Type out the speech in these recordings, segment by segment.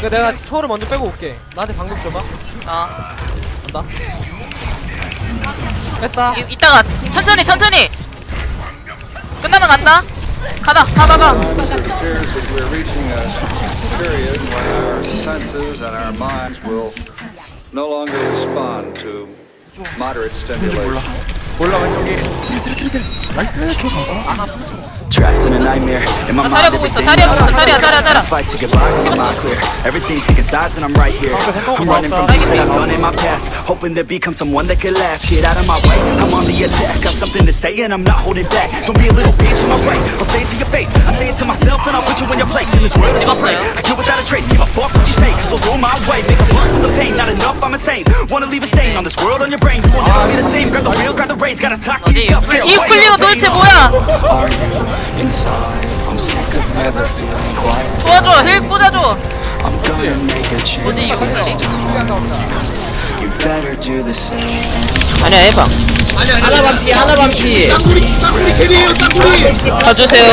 그러니까 내가 소를 먼저 빼고 올게 나한테 방금 줘봐 어. 간다 뺐다 이, 이따가 천천히 천천히. 끝나면 간다. 가다 가가 가. It appears that we're reaching a period when our senses and our minds will no longer respond to moderate stimulation. Trapped in a nightmare. In my 아, 자 trapped in a nightmare. In my mind Fight to get by I'm not clear. Everything's picking sides and I'm right here. I'm running from things that I've done in my past Hoping to become someone that could last. Get out of my way, I'm on the attack Got something to say and I'm not holding back. Don't be a little bitch in my way. I'll say it to your face. I say it to myself, then I'll put you in your place. In this world is my play. I kill without a trace. Give a fuck what you say, cause I'll roll my way. Make a run for the pain. Not enough, I'm insane. Wanna leave a stain on this world on your brain. You will never be the same. Grab the wheel, grab the reins. Gotta talk to 어디 yourself. Stay 이 away. 클리어 도대체 뭐야? Are you inside? I'm sick of never feeling quiet. 도와줘 힐 꽂아줘. I'm gonna make a change 뭐지 이거 아니야 해봐. 하나 반피 하나 반피 짱구리 짱구리 캐리에요 짱구리 가주세요.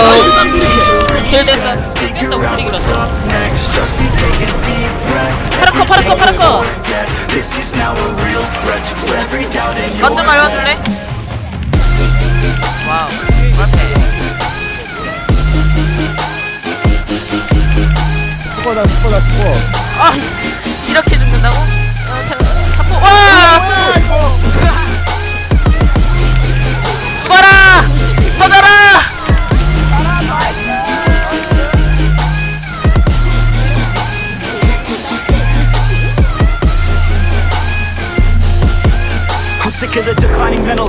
힐 됐어. Figure 힐 out 됐다 what's 굴리기로. up next. Just me take a deep breath. 파라커 파라커 파라커. 먼저 말해줄래? 와우. 죽어다 죽어다 죽어 아 이렇게 죽는다고?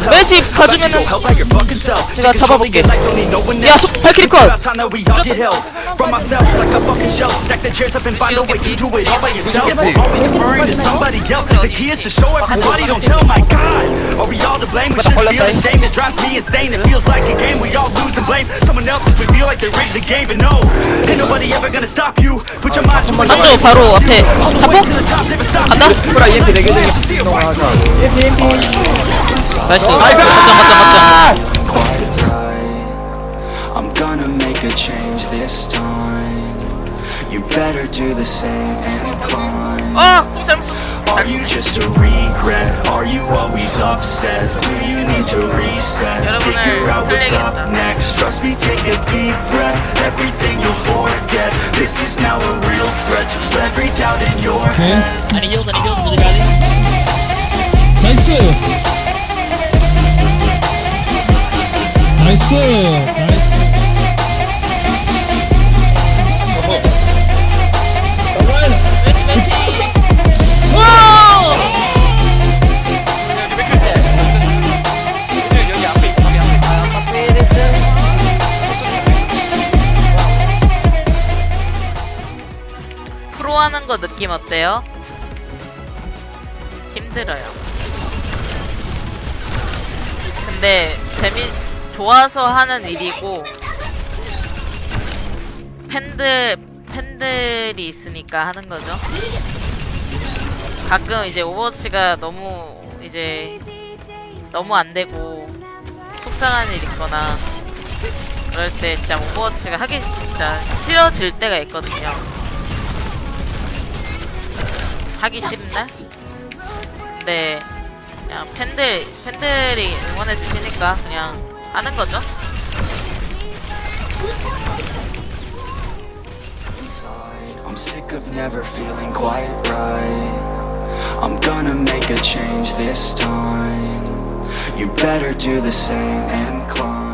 매시 How about you 봐주면은 go help out your fucking self? 내가 Take control of 잡아볼게. your life, don't need no one 야, else. 소- 발키리 It's 컷! about time that we all 한조 바로 앞에 잡고 간다? you. 프라 EMP 4개 되게 나이스 맞짱 맞짱 quiet You better do the same and climb. 맞짱 어! 잘못 Are you just a regret? Are you always upset? Do you need to reset? 여러분을 Figure out what's up 설레겠다. next. Trust me, take a deep breath. Everything you'll forget. This is now a real threat to every doubt in your head. 아니 히어스 아니 히어스 어디 가지 나이스 나이스 하는 거 느낌 어때요? 힘들어요. 근데 재미 좋아서 하는 일이고 팬들 팬들이 있으니까 하는 거죠. 가끔 이제 오버워치가 너무 이제 너무 안 되고 속상한 일 있거나 그럴 때 진짜 오버워치가 하기 진짜 싫어질 때가 있거든요. 하기 싫나? 근데 그냥 팬들 팬들이 응원해 주시니까 그냥 하는 거죠. inside. I'm sick of never feeling quite right. I'm gonna make a change this time. You better do the same and climb.